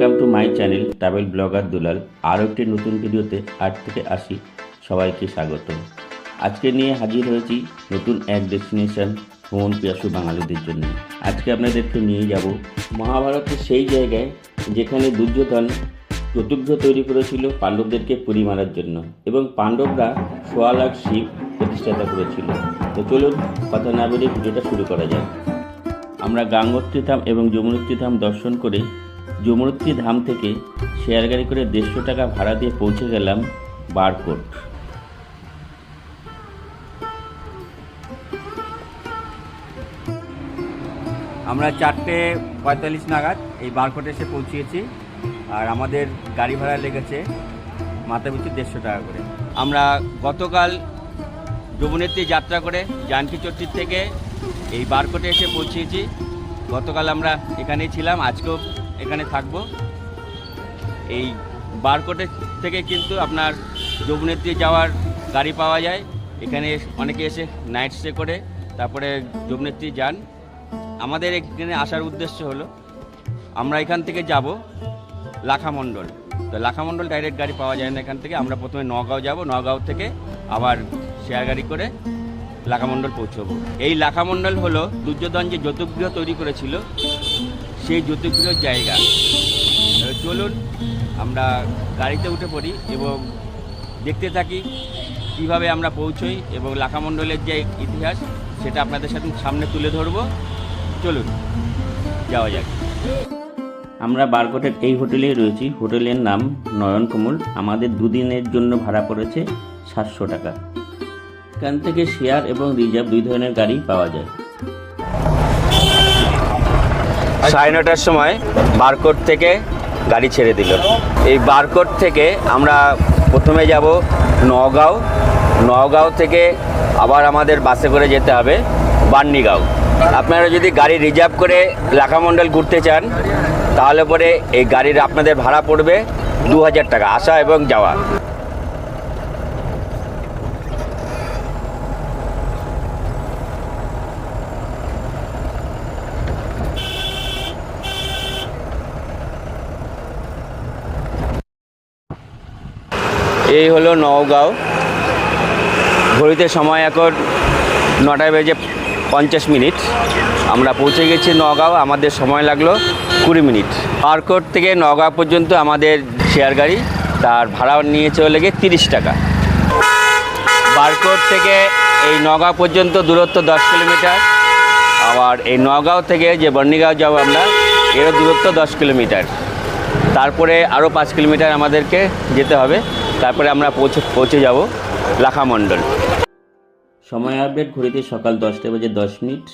Welcome to my channel travel blogger Dulal আরও একটি নতুন ভিডিওতে আট থেকে আসি। সবাইকে স্বাগত আজকে নিয়ে হাজির হয়েছি নতুন এক ডেস্টিনেশন ভ্রমণ পিয়াসু বাঙালিদের জন্য। আজকে আপনাদেরকে নিয়ে যাব মহাভারতের সেই জায়গায় যেখানে দুর্যোধন চতুর্থ তৈরি করেছিল পাণ্ডবদেরকে পুরী মারার জন্য এবং পাণ্ডবরা সোয়া লাখ শিব প্রতিষ্ঠাতা করেছিল। তো চলুন, কথা না বেরিয়ে ভিডিওটা শুরু করা যাক। আমরা গাঙ্গোত্রী ধাম এবং যমুনোত্রী ধাম দর্শন করে যমুনোত্রী ধাম থেকে শেয়ার গাড়ি করে দেড়শো টাকা ভাড়া দিয়ে পৌঁছে গেলাম বারকোট আমরা চারটে পঁয়তাল্লিশ নাগাদ এই বারকোটে এসে পৌঁছিয়েছি আর আমাদের গাড়ি ভাড়া লেগেছে মাথা পিছু দেড়শো টাকা করে। আমরা গতকাল যমুনেত্রী যাত্রা করে জানকী চট্টির থেকে এই বারকোটে এসে পৌঁছিয়েছি। গতকাল আমরা এখানেই ছিলাম, আজকেও এখানে থাকব। এই বারকোটে থেকে কিন্তু আপনার যমুনেত্রী যাওয়ার গাড়ি পাওয়া যায়। এখানে অনেকে এসে নাইট স্টে করে, তারপরে যমুনেত্রী যান। আমাদের এখানে আসার উদ্দেশ্য হলো, আমরা এখান থেকে যাব লাখামণ্ডল। তো লাখামণ্ডল ডাইরেক্ট গাড়ি পাওয়া যায় না এখান থেকে। আমরা প্রথমে নগাঁও যাব, নগাঁও থেকে আবার শেয়ার গাড়ি করে লাখামণ্ডল পৌঁছবো। এই লাখামণ্ডল হলো দুর্যোধন যে জ্যোতিগৃহ তৈরি করেছিল সেই জ্যোতিগৃহ জায়গা। চলুন, আমরা গাড়িতে উঠে পড়ি এবং দেখতে থাকি কীভাবে আমরা পৌঁছই এবং লাখামণ্ডলের যে ইতিহাস, সেটা আপনাদের সাথে সামনে তুলে ধরবো। চলুন, যাওয়া যাক। আমরা বারকোটের এই হোটেলেই রয়েছি। হোটেলের নাম নয়নকমল আমাদের দুদিনের জন্য ভাড়া পড়েছে সাতশো টাকা। এখান থেকে শেয়ার এবং রিজার্ভ দুই ধরনের গাড়ি পাওয়া যায়। সাড়ে নটার সময় বারকোট থেকে গাড়ি ছেড়ে দিল। এই বারকোট থেকে আমরা প্রথমে যাব নগাঁও। নগাঁও থেকে আবার আমাদের বাসে করে যেতে হবে বান্নিগাঁও। আপনারা যদি গাড়ি রিজার্ভ করে লাখামণ্ডল ঘুরতে চান, তাহলে পরে এই গাড়ির আপনাদের ভাড়া পড়বে দু হাজার টাকা আসা এবং যাওয়া। এই হলো নওগাঁও। ঘড়িতে সময় এখন নটায় বেজে পঞ্চাশ মিনিট। আমরা পৌঁছে গেছি নগাঁও আমাদের সময় লাগল কুড়ি মিনিট। পারকোট থেকে নগাঁও পর্যন্ত আমাদের শেয়ার গাড়ি, তার ভাড়া নিয়ে চলে গিয়ে তিরিশ টাকা। বারকোট থেকে এই নগাঁও পর্যন্ত দূরত্ব দশ কিলোমিটার। আবার এই নগাঁও থেকে যে বর্ণিগাঁও যাব আমরা, এরও দূরত্ব দশ কিলোমিটার। তারপরে আরও পাঁচ কিলোমিটার আমাদেরকে যেতে হবে। তারপরে আমরা পৌঁছে পৌঁছে যাব লাখামণ্ডল সময় আপডেট, ঘড়িতে সকাল দশটা বাজে দশ মিনিট।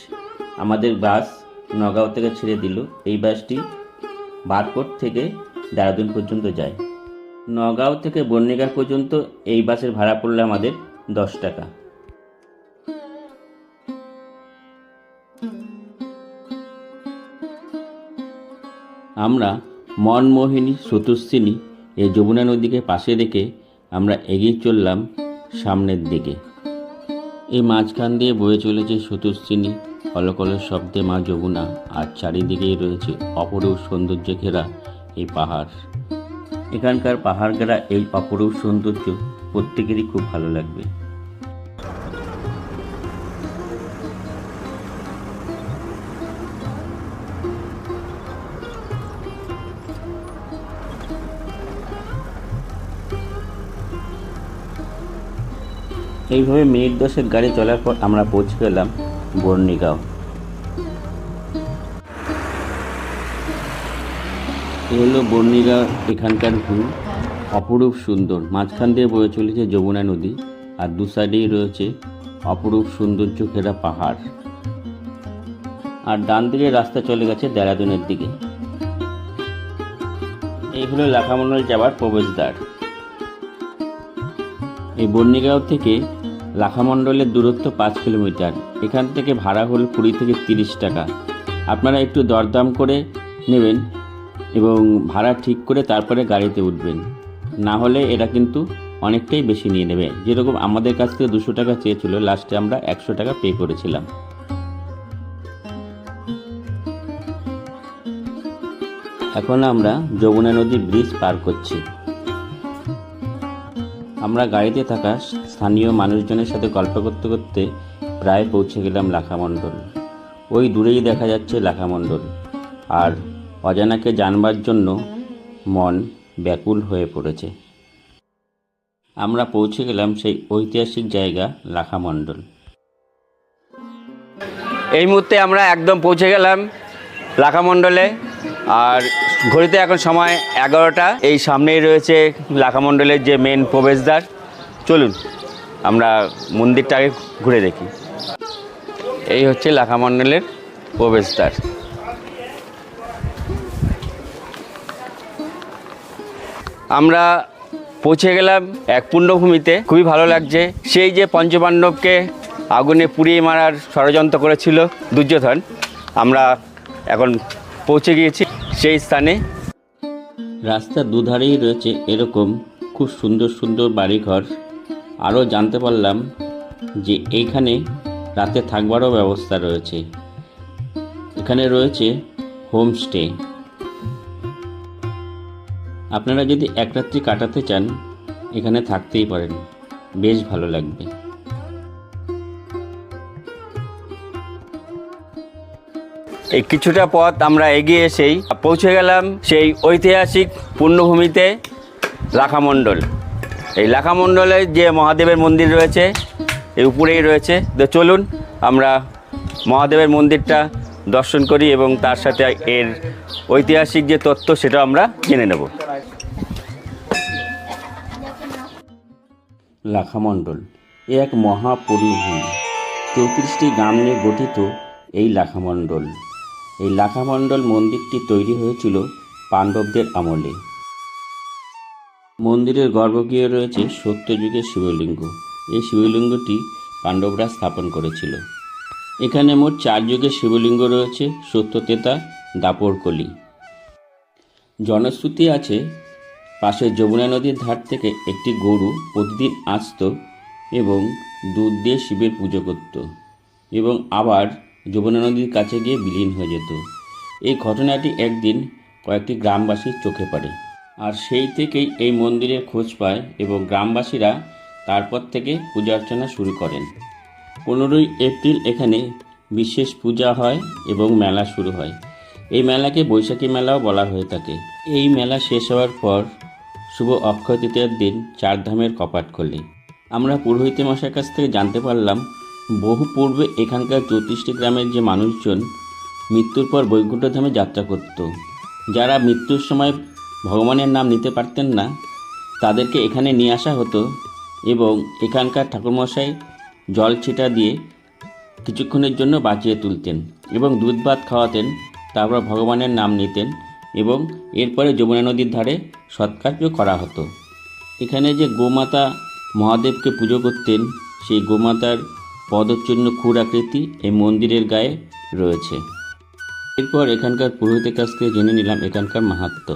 আমাদের বাস নগাঁও থেকে ছেড়ে দিল। এই বাসটি বারকোট থেকে দেরাদুন পর্যন্ত যায়। নগাঁও থেকে বর্ণিঘাট পর্যন্ত এই বাসের ভাড়া পড়ল আমাদের দশ টাকা। আমরা মনমোহিনী স্রোতস্বিনী এই যমুনা নদীকে পাশে রেখে আমরা এগিয়ে চললাম সামনের দিকে। এই মাঝখান দিয়ে বয়ে চলেছে স্রোতস্বিনী কলকলের শব্দে মা যমুনা আর চারিদিকেই রয়েছে অপরূপ সৌন্দর্য ঘেরা এই পাহাড়। এখানকার পাহাড় ঘেরা এই অপরূপ সৌন্দর্য প্রত্যেকেরই খুব ভালো লাগবে। এইভাবে মিনিট দশেক গাড়ি চলার পর আমরা পৌঁছে গেলাম বর্ণিগাঁও। এ হলো বর্ণিগাঁও এখানকার ভিউ। অপরূপ সুন্দর। মাঝখান দিয়ে বয়ে চলেছে যমুনা নদী আর দু সাইডেই রয়েছে অপরূপ সৌন্দর্য ঘেরা পাহাড়। আর ডান দিকে রাস্তা চলে গেছে দেরাদুনের দিকে। এই হলো লাখামন্ডল যাওয়ার প্রবেশদ্বার। এই বর্ণিগাঁও থেকে লাখামণ্ডলের দূরত্ব পাঁচ কিলোমিটার। এখান থেকে ভাড়া হল কুড়ি থেকে তিরিশ টাকা। আপনারা একটু দরদাম করে নেবেন এবং ভাড়া ঠিক করে তারপরে গাড়িতে উঠবেন। না হলে এটা কিন্তু অনেকটাই বেশি নিয়ে নেবে। যেরকম আমাদের কাছ থেকে দুশো টাকা চেয়েছিল লাস্টে আমরা একশো টাকা পে করেছিলাম। এখন আমরা যমুনা নদী ব্রিজ পার করছি। আমরা গাড়িতে থাকা স্থানীয় মানুষজনের সাথে গল্প করতে করতে প্রায় পৌঁছে গেলাম লাখামণ্ডল। ওই দূরেই দেখা যাচ্ছে লাখামণ্ডল। আর অজানাকে জানবার জন্য মন ব্যাকুল হয়ে পড়েছে। আমরা পৌঁছে গেলাম সেই ঐতিহাসিক জায়গা লাখামণ্ডল। এই মুহূর্তে আমরা একদম পৌঁছে গেলাম লাখামণ্ডলে। আর ঘড়িতে এখন সময় এগারোটা। এই সামনেই রয়েছে লাখামণ্ডলের যে মেন প্রবেশদ্বার। চলুন, আমরা মন্দিরটাকে ঘুরে দেখি। এই হচ্ছে লাখামণ্ডলের প্রবেশদ্বার। আমরা পৌঁছে গেলাম এক পুণ্যভূমিতে। খুবই ভালো লাগছে। সেই যে পঞ্চপাণ্ডবকে আগুনে পুড়িয়ে মারার ষড়যন্ত্র করেছিল দুর্যোধন, আমরা এখন পৌঁছে গিয়েছি সেই স্থানে। রাস্তার দুধারেই রয়েছে এরকম খুব সুন্দর সুন্দর বাড়িঘর। আরও জানতে পারলাম যে এইখানে রাতে থাকবারও ব্যবস্থা রয়েছে। এখানে রয়েছে হোমস্টে আপনারা যদি এক রাত্রি কাটাতে চান, এখানে থাকতেই পারেন। বেশ ভালো লাগবে। এই কিছুটা পথ আমরা এগিয়ে এসেই পৌঁছে গেলাম সেই ঐতিহাসিক পুণ্যভূমিতে লাখামণ্ডল। এই লাখামণ্ডলে যে মহাদেবের মন্দির রয়েছে এই উপরেই রয়েছে। তো চলুন আমরা মহাদেবের মন্দিরটা দর্শন করি এবং তার সাথে এর ঐতিহাসিক যে তথ্য সেটা আমরা জেনে নেব। লাখামণ্ডল এ এক মহাপরিভূমি চৌত্রিশটি গ্রাম নিয়ে গঠিত এই লাখামণ্ডল। এই লাখামণ্ডল মন্দিরটি তৈরি হয়েছিল পাণ্ডবদের আমলে। মন্দিরের গর্ভগৃহে রয়েছে সত্যযুগের শিবলিঙ্গ। এই শিবলিঙ্গটি পাণ্ডবরা স্থাপন করেছিল। এখানে মোট চার যুগের শিবলিঙ্গ রয়েছে, সত্যতেতা দাপরকলি জনশ্রুতি আছে, পাশে যমুনা নদীর ধার থেকে একটি গরু প্রতিদিন আসত এবং দুধ দিয়ে শিবের পুজো করত এবং আবার যমুনা নদীর কাছে গিয়ে বিলীন হয়ে যেত। এই ঘটনাটি একদিন কয়েকটি গ্রামবাসীর চোখে পড়ে। আর সেই থেকেই এই মন্দিরের খোঁজ পায় এবং গ্রামবাসীরা তারপর থেকে পূজা অর্চনা শুরু করেন। পনেরোই এপ্রিল এখানে বিশেষ পূজা হয় এবং মেলা শুরু হয়। এই মেলাকে বৈশাখী মেলাও বলা হয়ে থাকে। এই মেলা শেষ হওয়ার পর শুভ অক্ষয় তৃতীয়ার দিন চার ধামের কপাট খোলে। আমরা পুরোহিত মশাইয়ের কাছ থেকে জানতে পারলাম বহু পূর্বে এখানকার চৌত্রিশটি গ্রামের যে মানুষজন মৃত্যুর পর বৈকুণ্ঠ ধামে যাত্রা করত। যারা মৃত্যুর সময় ভগবানের নাম নিতে পারতেন না, তাদেরকে এখানে নিয়ে আসা হতো এবং এখানকার ঠাকুরমশাই জল ছিটা দিয়ে কিছুক্ষণের জন্য বাঁচিয়ে তুলতেন এবং দুধ ভাত খাওয়াতেন, তারপর ভগবানের নাম নিতেন এবং এরপরে যমুনা নদীর ধারে সৎকার্য করা হতো। এখানে যে গোমাতা মহাদেবকে পুজো করতেন, সেই গোমাতার পদচিহ্ন ক্ষুর আকৃতি এই মন্দিরের গায়ে রয়েছে এরপর এখানকার পুরোহিতের কাছ থেকে জেনে নিলাম এখানকার মাহাত্ম্য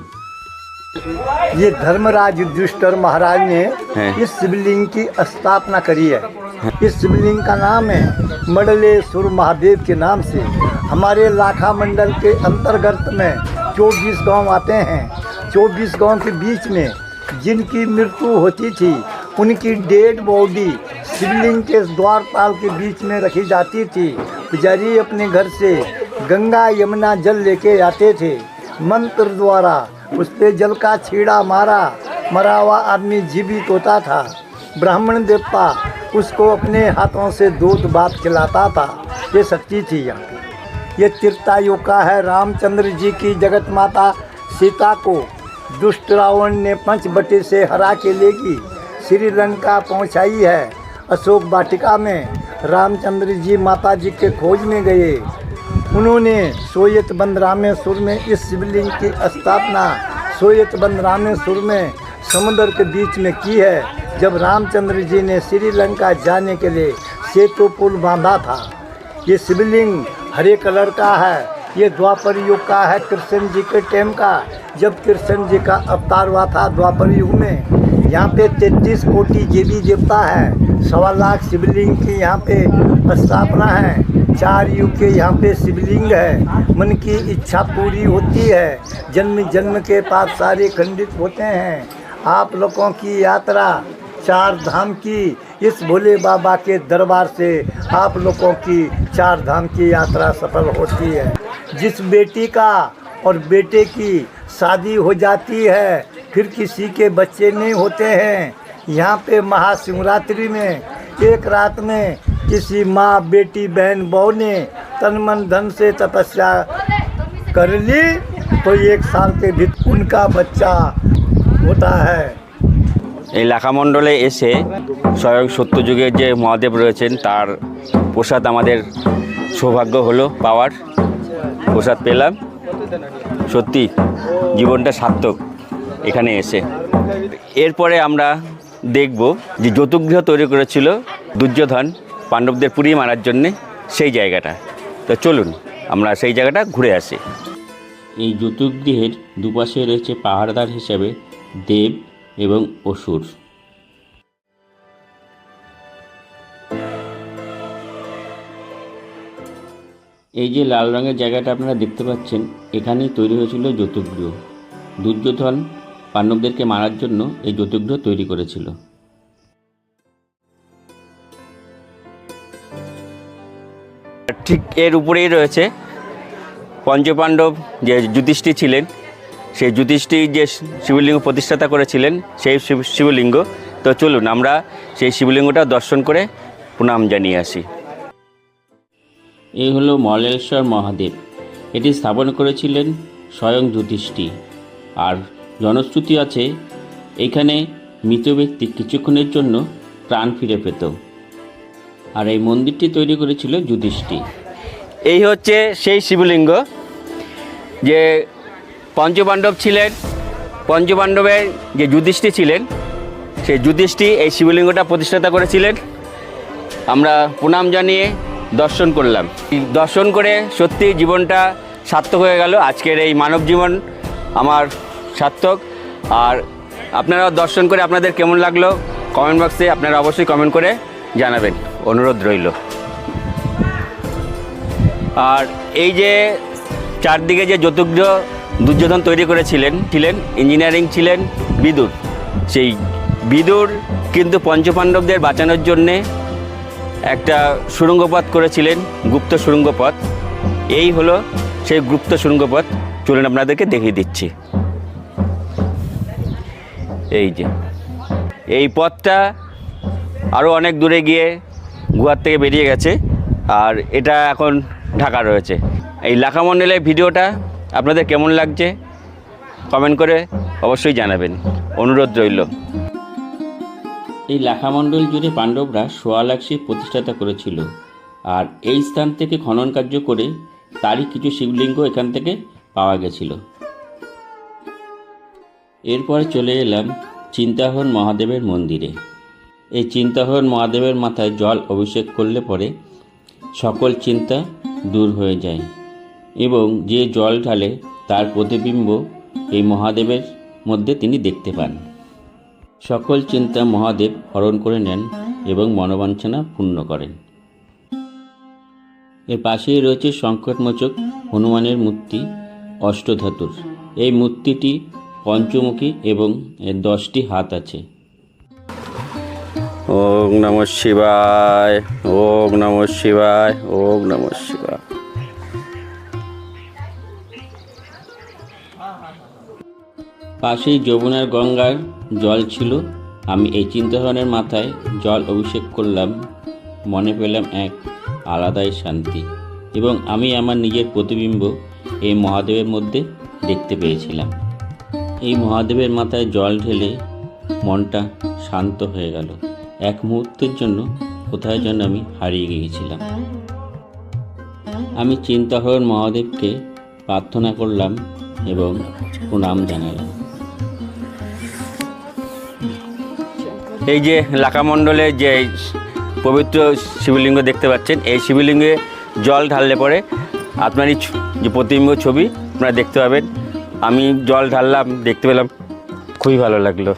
ये धर्मराज युधिष्ठिर महाराज ने है। इस शिवलिंग की स्थापना करी है इस शिवलिंग का नाम है मंडलेश्वर महादेव के नाम से हमारे लाखा मंडल के अंतर्गत में 24 गांव आते हैं 24 गांव के बीच में जिनकी मृत्यु होती थी उनकी डेड बॉडी शिवलिंग के द्वारपाल के बीच में रखी जाती थी। पुजारी अपने घर से गंगा यमुना जल लेके आते थे। मंत्र द्वारा उस पर जल का छीड़ा मारा। मरा हुआ आदमी जीवित होता था। ब्राह्मण देवता उसको अपने हाथों से दूध भात खिलाता था। ये सच्ची थी यहाँ पे ये त्रेतायुग का है रामचंद्र जी की जगत माता सीता को। दुष्ट रावण ने पंच बटे से हरा के लेगी। श्रीलंका पहुंचाई है। अशोक वाटिका में रामचंद्र जी माता जी के खोज में गए। उन्होंने सोयतबंद रामेश्वर में इस शिवलिंग की स्थापना सोयतबंद रामेश्वर में समुद्र के बीच में की है, जब रामचंद्र जी ने श्रीलंका जाने के लिए सेतु पुल बांधा था। ये शिवलिंग हरे कलर का है, ये द्वापर युग का है, कृष्ण जी के टाइम का, जब कृष्ण जी का अवतार हुआ था, द्वापर युग में यहाँ पे तैतीस कोटि देवी देवता है, सवा लाख शिवलिंग की यहाँ पे स्थापना है, चार युग के यहाँ पे शिवलिंग है, मन की इच्छा पूरी होती है जन्म जन्म के पाप सारे खंडित होते हैं। आप लोगों की यात्रा, चार धाम की, इस भोले बाबा के दरबार से आप लोगों की चार धाम की यात्रा सफल होती है। जिस बेटी का और बेटे की शादी हो जाती है फिर किसी के बच्चे नहीं होते हैं यहाँ पे महाशिवरात्रि में एक रात में किसी माँ बेटी बहन बहू ने तन मन धन से तपस्या कर ली तो एक साल के भीतर उनका बच्चा होता है এই লাখামণ্ডলে এসে স্বয়ং সত্যযুগের যে মহাদেব রয়েছেন তার প্রসাদ আমাদের সৌভাগ্য হলো পাওয়ার প্রসাদ পেলাম সত্যি জীবনটা সার্থক এখানে এসে। এরপরে আমরা দেখব যে যৌতুগৃহ তৈরি করেছিল দুর্যোধন পাণ্ডবদের পুড়িয়ে মারার জন্যে সেই জায়গাটা। তো চলুন, আমরা সেই জায়গাটা ঘুরে আসি। এই জ্যোতির্গৃহের দুপাশে রয়েছে পাহাড়দার হিসাবে দেব এবং অসুর। এই যে লাল রঙের জায়গাটা আপনারা দেখতে পাচ্ছেন, এখানেই তৈরি হয়েছিল জ্যোতির্গৃহ দুর্যোধন পাণ্ডবদেরকে মারার জন্য এই জ্যোতির্গৃহ তৈরি করেছিল। ঠিক এর উপরেই রয়েছে পঞ্চপাণ্ডব যে যুধিষ্ঠির ছিলেন সেই যুধিষ্ঠির যে শিবলিঙ্গ প্রতিষ্ঠাতা করেছিলেন সেই শিবলিঙ্গ। তো চলুন আমরা সেই শিবলিঙ্গটা দর্শন করে প্রণাম জানিয়ে আসি। এই হলো মলেশ্বর মহাদেব। এটি স্থাপন করেছিলেন স্বয়ং যুধিষ্ঠি আর জনশ্রুতি আছে, এখানে মৃত ব্যক্তি কিছুক্ষণের জন্য প্রাণ ফিরে পেত। আর এই মন্দিরটি তৈরি করেছিল যুধিষ্ঠি এই হচ্ছে সেই শিবলিঙ্গ, যে পঞ্চপাণ্ডব ছিলেন, পঞ্চপাণ্ডবের যে যুধিষ্ঠি ছিলেন, সেই যুধিষ্ঠি এই শিবলিঙ্গটা প্রতিষ্ঠাতা করেছিলেন। আমরা প্রণাম জানিয়ে দর্শন করলাম। দর্শন করে সত্যি জীবনটা সার্থক হয়ে গেল। আজকের এই মানব জীবন আমার সার্থক। আর আপনারা দর্শন করে আপনাদের কেমন লাগল? কমেন্ট বক্সে আপনারা অবশ্যই কমেন্ট করে জানাবেন। অনুরোধ রইল। আর এই যে চারদিকে যে জ্যোতিগ্রহ দুর্যোধন তৈরি করেছিলেন, ছিলেন ইঞ্জিনিয়ারিং ছিলেন বিদুর। সেই বিদুর কিন্তু পঞ্চপাণ্ডবদের বাঁচানোর জন্যে একটা সুড়ঙ্গপথ করেছিলেন, গুপ্ত সুড়ঙ্গপথ এই হলো সেই গুপ্ত সুড়ঙ্গপথ চলুন আপনাদেরকে দেখিয়ে দিচ্ছি। এই যে। এই পথটা আরও অনেক দূরে গিয়ে গুহার থেকে বেরিয়ে গেছে, আর এটা এখন ঢাকা রয়েছে। এই লাখামণ্ডলের ভিডিওটা আপনাদের কেমন লাগছে কমেন্ট করে অবশ্যই জানাবেন। অনুরোধ রইল। এই লাখামণ্ডল জুড়ে পাণ্ডবরা সোয়া লাখ শিব প্রতিষ্ঠাতা করেছিল, আর এই স্থান থেকে খনন কার্য করে তারই কিছু শিবলিঙ্গ এখান থেকে পাওয়া গেছিল। এরপরে চলে এলাম চিন্তাহন মহাদেবের মন্দিরে। এই চিন্তাহন মহাদেবের মাথায় জল অভিষেক করলে পরে সকল চিন্তা দূর হয়ে যায় এবং যে জল ঢালে তার প্রতিবিম্ব এই মহাদেবের মধ্যে তিনি দেখতে পান। সকল চিন্তা মহাদেব হরণ করে নেন এবং মনোবাঞ্ছনা পূর্ণ করেন। এর পাশেই রয়েছে সংকটমোচক হনুমানের মূর্তি অষ্টধাতুর। এই মূর্তিটি পঞ্চমুখী এবং এর দশটি হাত আছে। ওম নম শিবায় ওম নম শিবায় ওম নম শিবায়। পাশেই যমুনার গঙ্গার জল ছিল। আমি এই চিন্তাধারণের মাথায় জল অভিষেক করলাম। মনে পেলাম এক আলাদাই শান্তি এবং আমি আমার নিজের প্রতিবিম্ব এই মহাদেবের মধ্যে দেখতে পেয়েছিলাম। এই মহাদেবের মাথায় জল ঢেলে মনটা শান্ত হয়ে গেল। এক মুহূর্তের জন্য কোথায় যেন আমি হারিয়ে গিয়েছিলাম। আমি চিন্তাহরণ মহাদেবকে প্রার্থনা করলাম এবং প্রণাম জানালাম। এই যে লাকামণ্ডলে যে পবিত্র শিবলিঙ্গ দেখতে পাচ্ছেন, এই শিবলিঙ্গে জল ঢাললে পরে আপনারই যে প্রতিবিম্ব ছবি আপনারা দেখতে পাবেন। আমি জল ঢাললাম, দেখতে পেলাম, খুবই ভালো লাগল।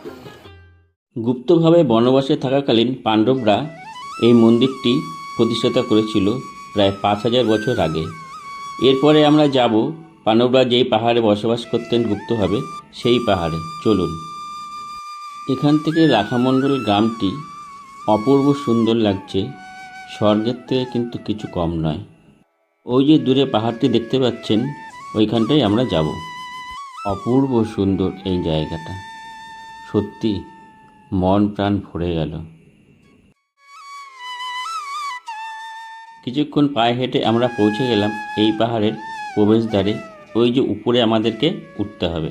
গুপ্তভাবে বনবাসে থাকাকালীন পাণ্ডবরা এই মন্দিরটি প্রতিষ্ঠাতা করেছিল প্রায় পাঁচ হাজার বছর আগে। এরপরে আমরা যাব, পাণ্ডবরা যেই পাহাড়ে বসবাস করতেন গুপ্তভাবে সেই পাহাড়ে। চলুন। এখান থেকে রাখামণ্ডল গ্রামটি অপূর্ব সুন্দর লাগছে। স্বর্গের থেকে কিন্তু কিছু কম নয়। ওই যে দূরে পাহাড়টি দেখতে পাচ্ছেন, ওইখানটাই আমরা যাব। অপূর্ব সুন্দর এই জায়গাটা। সত্যি মন প্রাণ ভরে গেল। কিছুক্ষণ পায়ে হেঁটে আমরা পৌঁছে গেলাম এই পাহাড়ের প্রবেশদ্বারে। ওই যে উপরে আমাদেরকে উঠতে হবে।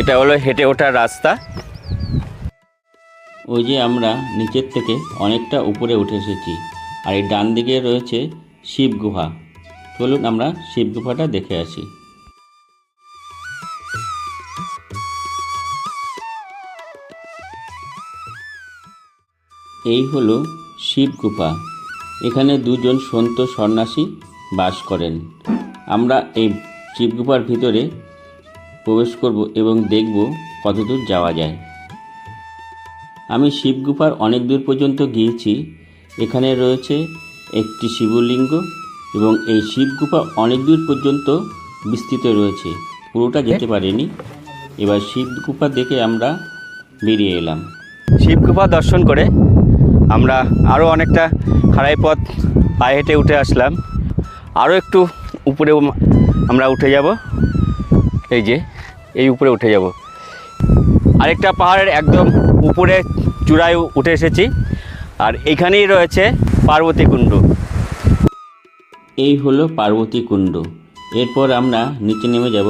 এটা হলো হেঁটে ওঠার রাস্তা। ওই যে আমরা নিচের থেকে অনেকটা উপরে উঠে এসেছি। আর এই ডান দিকে রয়েছে শিব গুহা। চলুন আমরা শিব গুহাটা দেখে আসি। এই হলো শিব গুফা এখানে দুজন সন্ত সন্ন্যাসী বাস করেন। আমরা এই শিব গুফার ভিতরে প্রবেশ করব এবং দেখব কতদূর যাওয়া যায়। আমি শিবগুফার অনেক দূর পর্যন্ত গিয়েছি। এখানে রয়েছে একটি শিবলিঙ্গ এবং এই শিবগুফা অনেক দূর পর্যন্ত বিস্তৃত রয়েছে। পুরোটা যেতে পারিনি। এবার শিবগুফা দেখে আমরা বেরিয়ে এলাম। শিবগুফা দর্শন করে আমরা আরও অনেকটা খাড়াই পথ পায়ে হেঁটে উঠে আসলাম। আরও একটু উপরে আমরা উঠে যাব। এই যে এই উপরে উঠে যাব। আরেকটা পাহাড়ের একদম উপরে চূড়ায় উঠে এসেছি। আর এখানেই রয়েছে পার্বতী কুণ্ড। এই হলো পার্বতী কুণ্ড। এরপর আমরা নিচে নেমে যাব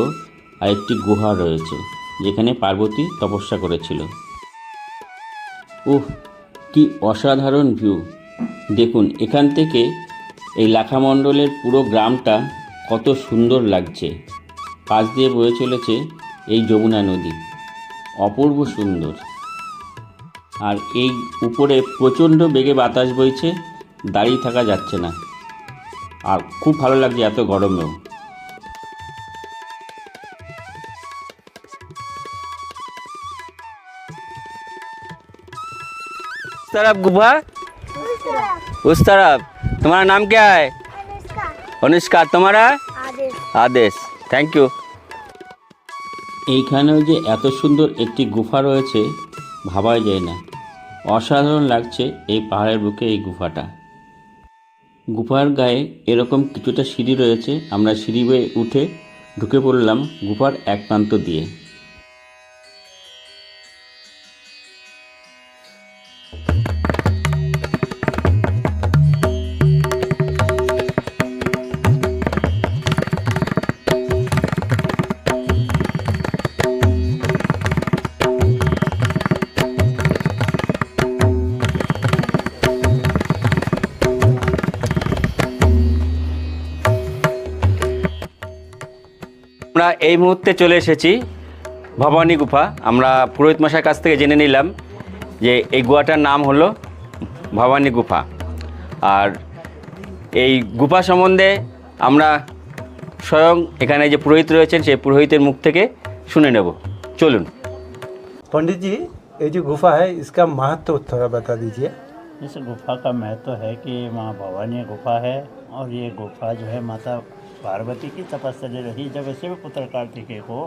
আর একটি গুহা রয়েছে, যেখানে পার্বতী তপস্যা করেছিল। উহ, কি অসাধারণ ভিউ দেখুন, এখান থেকে এই লাখামণ্ডলের পুরো গ্রামটা কত সুন্দর লাগছে। পাশ দিয়ে বয়ে চলেছে এই যমুনা নদী। অপূর্ব সুন্দর। আর এই উপরে প্রচণ্ড বেগে বাতাস বইছে দাঁড়িয়ে থাকা যাচ্ছে না আর খুব ভালো লাগছে এত গরমেও उस तरफ गुफा उस तरफ तुम्हारा नाम क्या है अनुष्का तुम्हारा आदेश थैंक यू এইখানেও যে এত সুন্দর একটি গুফা রয়েছে ভাবাই যায় না অসাধারণ লাগছে এই পাহাড়ের বুকে এই গুফাটা গুফার গায়ে এরকম কিছুটা সিঁড়ি রয়েছে। আমরা সিঁড়ি বেয়ে উঠে ঢুকে পড়লাম গুফার এক প্রান্ত দিয়ে। এই মুহূর্তে চলে এসেছি ভবানী গুফা আমরা পুরোহিত মশাইয়ের কাছ থেকে জেনে নিলাম যে এই গুহাটার নাম হলো ভবানী গুফা আর এই গুফা সম্বন্ধে আমরা স্বয়ং এখানে যে পুরোহিত রয়েছেন সেই পুরোহিতের মুখ থেকে শুনে নেব চলুন पंडित जी ये जो गुफा है इसका महत्व थोड़ा बता दीजिए इस गुफा का महत्व है कि माँ भवानी गुफा है और ये गुफा जो है माता पार्वती की तपस्या रही जब शिव पुत्र कार्तिकेय को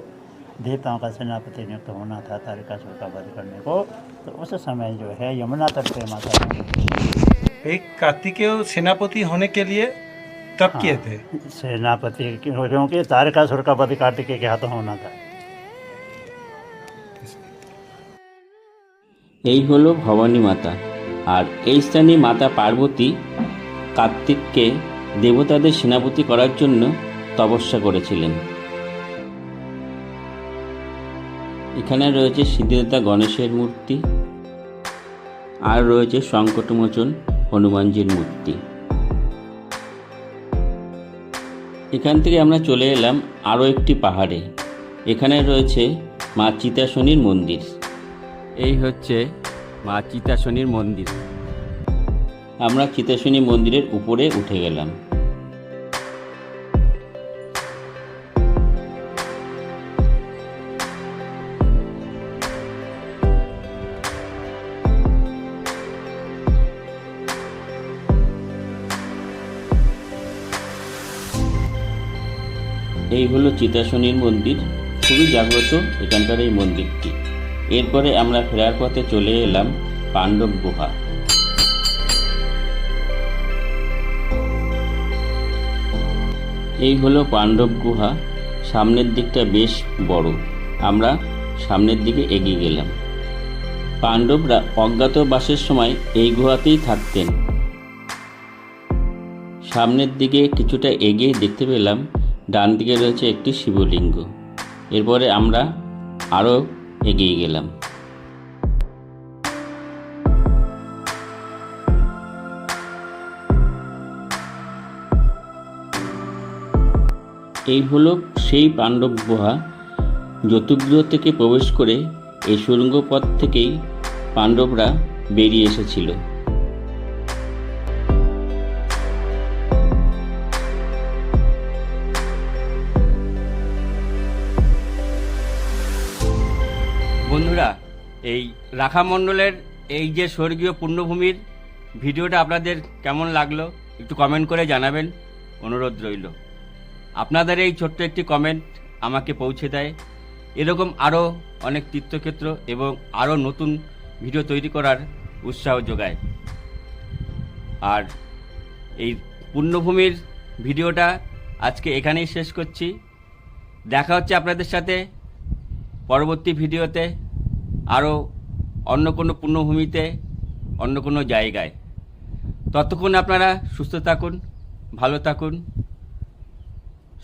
देवताओं का सेनापति नियुक्त होना था तारिकासुर का वध करने को तो उस समय जो है यमुना तट पे माता रानी एक कार्तिकेय सेनापति होने के लिए तब किए थे सेनापति क्योंकि तारिकासुर का वध कार्तिकेय के हाथों होना था এই হলো ভবানী মাতা আর এই স্থানে মাতা পার্বতী কার্তিককে দেবতাদের সেনাপতি করার জন্য তপস্যা করেছিলেন। এখানে রয়েছে সিদ্ধিদাতা গণেশের মূর্তি আর রয়েছে সংকটমোচন হনুমানজির মূর্তি। এখান থেকে আমরা চলে এলাম আরও একটি পাহাড়ে। এখানে রয়েছে মা চিতাশনির মন্দির। এই হচ্ছে মা চিতাশনির মন্দির। আমরা চিতাশনী মন্দিরের উপরে উঠে গেলাম। এই হলো চিতাশনির মন্দির। খুবই জাগ্রত এখানকার এই মন্দিরটি। এরপরে আমরা ফেরার পথে চলে এলাম পাণ্ডব গুহা। এই হলো পাণ্ডব গুহা। সামনের দিকটা বেশ বড়। আমরা সামনের দিকে এগিয়ে গেলাম। পাণ্ডবরা অজ্ঞাতবাসের সময় এই গুহাতেই থাকতেন। সামনের দিকে কিছুটা এগিয়ে দেখতে পেলাম ডান দিকে রয়েছে একটি শিবলিঙ্গ। এরপরে আমরা আরও এগিয়ে গেলাম। এই হলো সেই পাণ্ডব গুহা জ্যোতির্গৃহ থেকে প্রবেশ করে এই সুড়ঙ্গ পথ থেকেই পাণ্ডবরা বেরিয়ে এসেছিল। এই রাখা মণ্ডলের এই যে স্বর্গীয় পুণ্যভূমির ভিডিওটা আপনাদের কেমন লাগল, একটু কমেন্ট করে জানাবেন, অনুরোধ রইল। আপনাদের এই ছোট্ট একটি কমেন্ট আমাকে পৌঁছে দেয়। এরকম আরও অনেক তীর্থক্ষেত্র এবং আরও নতুন ভিডিও তৈরি করার উৎসাহ যোগায়। আর এই পুণ্যভূমির ভিডিওটা আজকে এখানেই শেষ করছি। দেখা হচ্ছে আপনাদের সাথে পরবর্তী ভিডিওতে। আরও অন্য কোনো পূর্ণভূমিতে, অন্য কোনো জায়গায়। ততক্ষণ আপনারা সুস্থ থাকুন, ভালো থাকুন।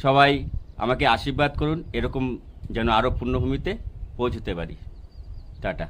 সবাই আমাকে আশীর্বাদ করুন, এরকম যেন আরও পূর্ণভূমিতে পৌঁছতে পারি। টাটা।